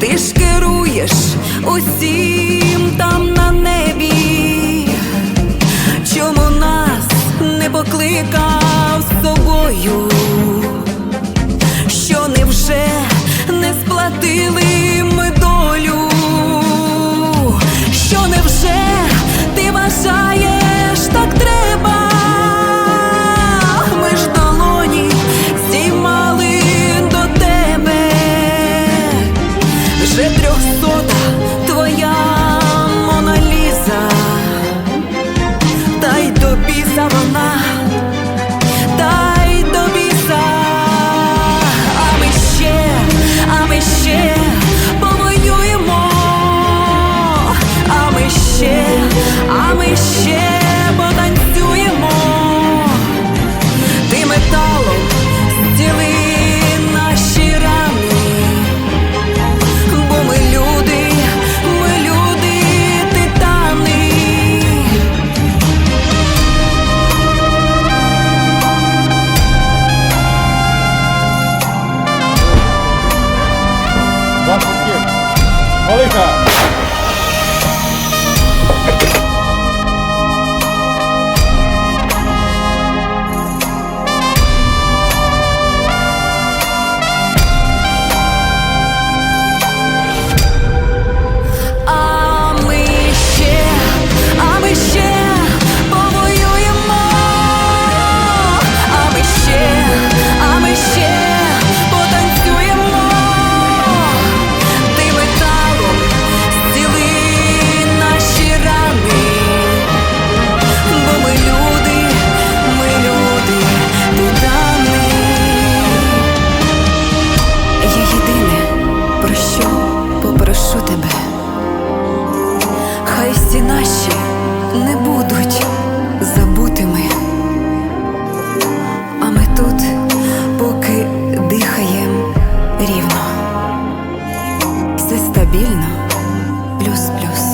Ти ж керуєш усім там на небі. вже трьохсота твоя моналіза, та й до біса вона, та й до біса, а ми ще, а ми ще повоюємо, а ми ще, а ми ще. не будуть забутими, а ми тут поки дихаєм рівно, все стабільно, плюс-плюс.